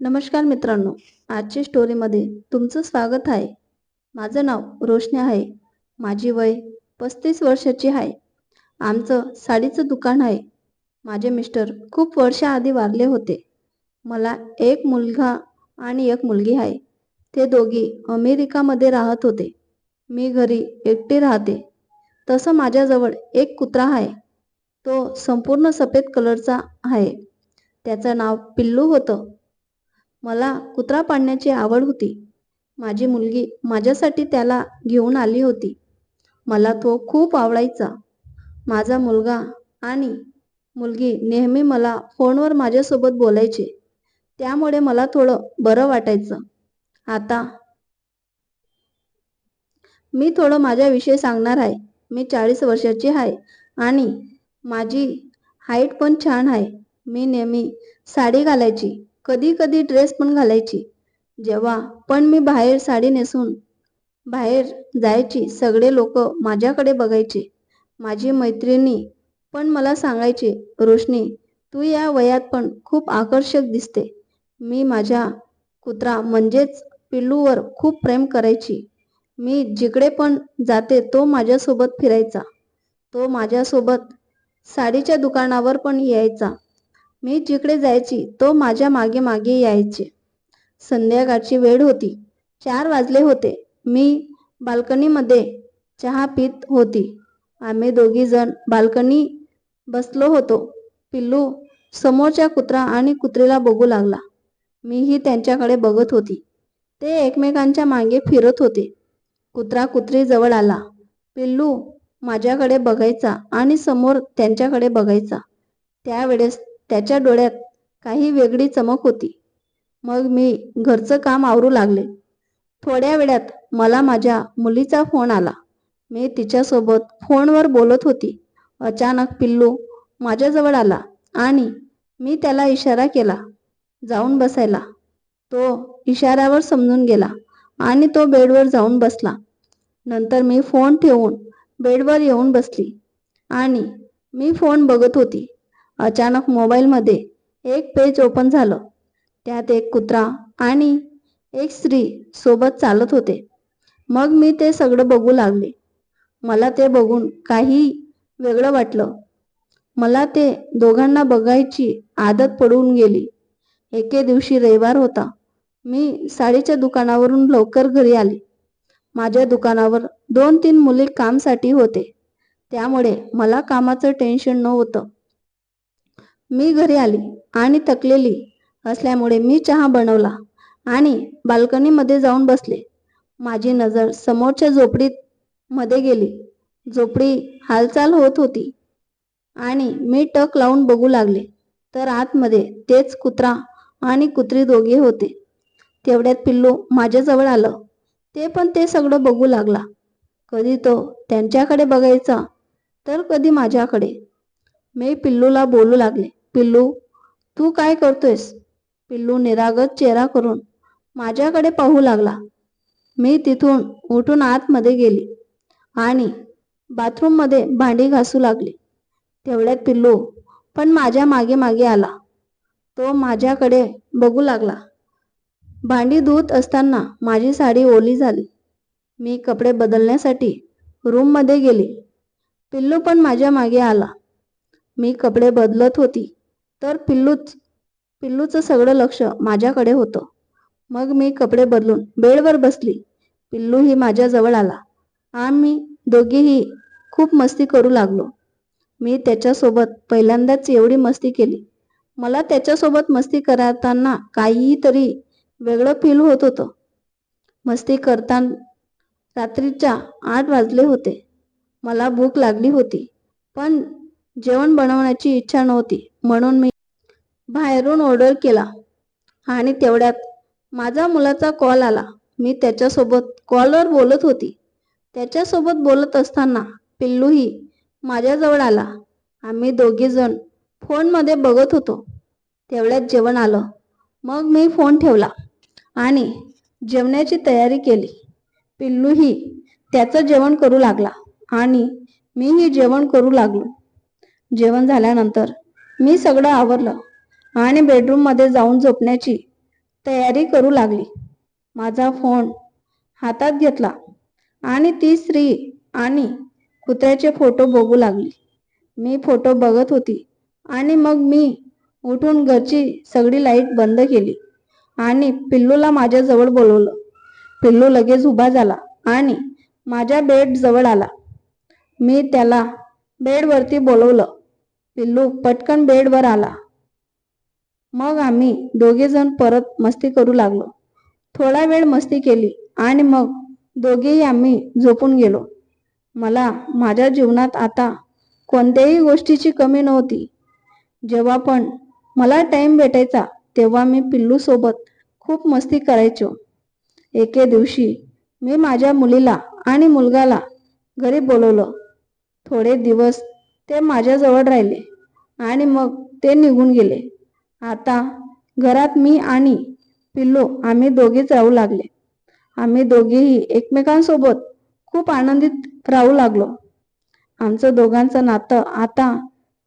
नमस्कार मित्रांनो आजच्या स्टोरीमध्ये तुमचं स्वागत आहे. माझं नाव रोशनी आहे. माझी वय पस्तीस वर्षाची आहे. आमचं साडीचं दुकान आहे. माझे मिस्टर खूप वर्षाआधी वारले होते. मला एक मुलगा आणि एक मुलगी आहे. ते दोघी अमेरिकामध्ये राहत होते. मी घरी एकटी राहते. तसं माझ्याजवळ एक कुत्रा आहे. तो संपूर्ण सफेद कलरचा आहे. त्याचं नाव पिल्लू होतं. मला कुत्रा पाळण्याची आवड होती. माझी मुलगी माझ्यासाठी त्याला घेऊन आली होती. मला तो खूप आवडायचा. माझा मुलगा आणि मुलगी नेहमी मला फोनवर माझ्यासोबत बोलायचे. त्यामुळे मला थोडं बरं वाटायचं. आता मी थोडं माझ्याविषयी सांगणार आहे. मी चाळीस वर्षाची आहे आणि माझी हाईट पण छान आहे. मी नेहमी साडी घालायची. कधी कधी ड्रेस पण घालायची. जेव्हा पण मी बाहेर साडी नेसून बाहेर जायची सगळे लोक माझ्याकडे बघायचे. माझी मैत्रिणी पण मला सांगायचे रोशनी तू या वयात पण खूप आकर्षक दिसते. मी माझ्या कुत्रा म्हणजेच पिल्लूवर खूप प्रेम करायची. मी जिकडे पण जाते तो माझ्यासोबत फिरायचा. तो माझ्यासोबत साडीच्या दुकानावर पण यायचा. मी जिकडे जायची तो माझ्या मागे मागे यायचे. संध्याकाळची वेळ होती. चार वाजले होते. मी बाल्कनीमध्ये चहा पित होती. आम्ही दोघी जण बाल्कनी बसलो होतो. पिल्लू समोरच्या कुत्रा आणि कुत्रीला बघू लागला. मीही त्यांच्याकडे बघत होती. ते एकमेकांच्या मागे फिरत होते. कुत्रा कुत्री जवळ आला. पिल्लू माझ्याकडे बघायचा आणि समोर त्यांच्याकडे बघायचा. त्यावेळेस त्याच्या डोळ्यात काही वेगळी चमक होती. मग मी घरचं काम आवरू लागले. थोड्या वेळात मला माझ्या मुलीचा फोन आला. मी तिच्यासोबत फोनवर बोलत होती. अचानक पिल्लू माझ्याजवळ आला आणि मी त्याला इशारा केला. जाऊन बसायला. तो इशाऱ्यावर समजून गेला आणि तो बेडवर जाऊन बसला. नंतर मी फोन ठेवून बेडवर येऊन बसली आणि मी फोन बघत होती. अचानक मोबाईलमध्ये एक पेज ओपन झालं. त्यात एक कुत्रा आणि एक स्त्री सोबत चालत होते. मग मी ते सगळं बघू लागले. मला ते बघून काही वेगळं वाटलं. मला ते दोघांना बघायची आदत पडून गेली. एके दिवशी रविवार होता. मी साडीच्या दुकानावरून लवकर घरी आले. माझ्या दुकानावर दोन तीन मुली कामसाठी होते. त्यामुळे मला कामाचं टेन्शन नव्हतं. मी घरी आली आणि थकलेली असल्यामुळे मी चहा बनवला आणि बाल्कनीमध्ये जाऊन बसले. माझी नजर समोरच्या झोपडीत मध्ये गेली. झोपडी हालचाल होत होती आणि मी टक लावून बघू लागले. तर आतमध्ये तेच कुत्रा आणि कुत्री दोघे होते. तेवढ्यात पिल्लू माझ्याजवळ आलं. ते पण ते सगळं बघू लागला. कधी तो त्यांच्याकडे बघायचा तर कधी माझ्याकडे. मी पिल्लूला बोलू लागले पिल्लू तू काय करतोयस? पिल्लू निरागत चेहरा करून माझ्याकडे पाहू लागला. मी तिथून उठून आतमध्ये गेली आणि बाथरूममध्ये भांडी घासू लागली. तेवढ्यात पिल्लू पण माझ्या मागे मागे आला. तो माझ्याकडे बघू लागला. भांडी धुत असताना माझी साडी ओली झाली. मी कपडे बदलण्यासाठी रूममध्ये गेली. पिल्लू पण माझ्या मागे आला. मी कपडे बदलत होती. तर पिल्लूच पिल्लूचं सगळं लक्ष माझ्याकडे होतं. मग मी कपडे बदलून बेडवर बसली. पिल्लूही माझ्याजवळ आला. आम्ही दोघेही खूप मस्ती करू लागलो. मी त्याच्यासोबत पहिल्यांदाच एवढी मस्ती केली. मला त्याच्यासोबत मस्ती करताना काहीतरी वेगळं फील होत होतं. मस्ती करताना रात्रीच्या आठ वाजले होते. मला भूक लागली होती. पण जेवण बनवण्याची इच्छा नव्हती. म्हणून मी बाहेरून ऑर्डर केला आणि तेवढ्यात माझा मुलाचा कॉल आला. मी त्याच्यासोबत कॉलवर बोलत होती. त्याच्यासोबत बोलत असताना पिल्लूही माझ्याजवळ आला. आम्ही दोघीजण फोनमध्ये बघत होतो. तेवढ्यात जेवण आलं. मग मी फोन ठेवला आणि जेवणाची तयारी केली. पिल्लूही त्याचं जेवण करू लागला आणि मीही जेवण करू लागलो. जेवण झाल्यानंतर मी सगळं आवरलं आणि बेडरूममध्ये जाऊन झोपण्याची तयारी करू लागली. माझा फोन हातात घेतला आणि ती स्त्री आणि कुत्र्याचे फोटो बघू लागली. मी फोटो बघत होती आणि मग मी उठून घरची सगळी लाइट बंद केली आणि पिल्लूला माझ्याजवळ बोलवलं. पिल्लू लगेच उभा झाला आणि माझ्या बेडजवळ आला. मी त्याला बेडवरती बोलवलं. पिल्लू पटकन बेडवर आला. मग आम्ही दोघे जण परत मस्ती करू लागलो. थोडा वेळ मस्ती केली आणि मग दोघेही आम्ही झोपून गेलो. मला माझ्या जीवनात आता कोणत्याही गोष्टीची कमी नव्हती. जेव्हा पण मला टाइम भेटायचा तेव्हा मी पिल्लू सोबत खूप मस्ती करायचो. एके दिवशी मी माझ्या मुलीला आणि मुलगाला घरी बोलवलं. थोडे दिवस ते माझ्याजवळ राहिले आणि मग ते निघून गेले. आता घरात मी आणि पिल्लो आम्ही दोघेच राहू लागले. आम्ही दोघेही एकमेकांसोबत खूप आनंदित राहू लागलो. आमचं दोघांचं नातं आता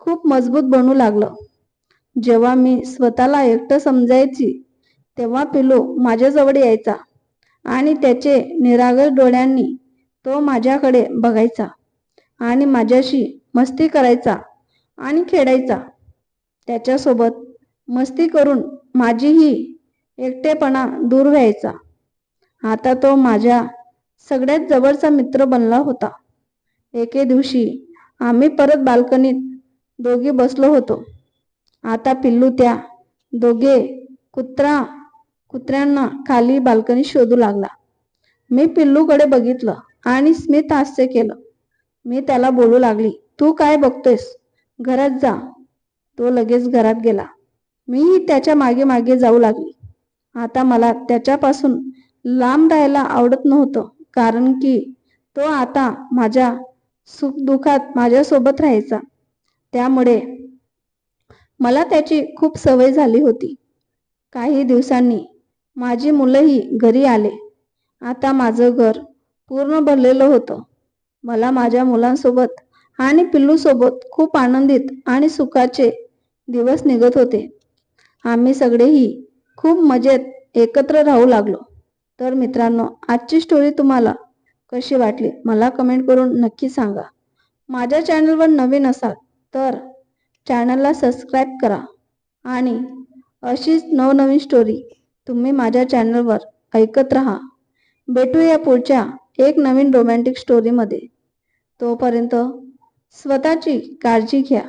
खूप मजबूत बनू लागलं. जेव्हा मी स्वतःला एकटं समजायची तेव्हा पिलो माझ्याजवळ यायचा आणि त्याचे निरागस डोळ्यांनी तो माझ्याकडे बघायचा आणि माझ्याशी मस्ती करायचा आणि खेळायचा. त्याच्यासोबत मस्ती करून माझीही एकटेपणा दूर व्हायचा. आता तो माझ्या सगळ्यात जवळचा मित्र बनला होता. एके दिवशी आम्ही परत बाल्कनीत दोघे बसलो होतो. आता पिल्लू त्या दोघे कुत्रा कुत्र्यांना खाली बाल्कनी शोधू लागला. मी पिल्लूकडे बघितलं आणि स्मित हास्य केलं. मी त्याला बोलू लागली तू काय बघतोयस? घरात जा. तो लगेच घरात गेला. मीही त्याच्यामागे मागे जाऊ लागली. आता मला त्याच्यापासून लांब राहायला आवडत नव्हतं कारण की तो आता माझ्या सुखदुःखात माझ्यासोबत राहायचा. त्यामुळे मला त्याची खूप सवय झाली होती. काही दिवसांनी माझी मुलंही घरी आले. आता माझं घर पूर्ण भरलेलं होतं. मला माझ्या मुलांसोबत आणि पिल्लूसोबत खूप आनंदित आणि सुखाचे दिवस निघत होते. आम्ही सगळेही खूप मजेत एकत्र राहू लागलो. तर मित्रांनो आजची स्टोरी तुम्हाला कशी वाटली? मला कमेंट करून नक्की सांगा. माझ्या चॅनलवर नवीन असाल तर चॅनलला सबस्क्राईब करा. आणि अशीच नवनवीन स्टोरी तुम्ही माझ्या चॅनलवर ऐकत राहा. भेटूया पुढच्या एक नवीन रोमॅन्टिक स्टोरीमध्ये तोपर्यंत स्वतःची काळजी घ्या.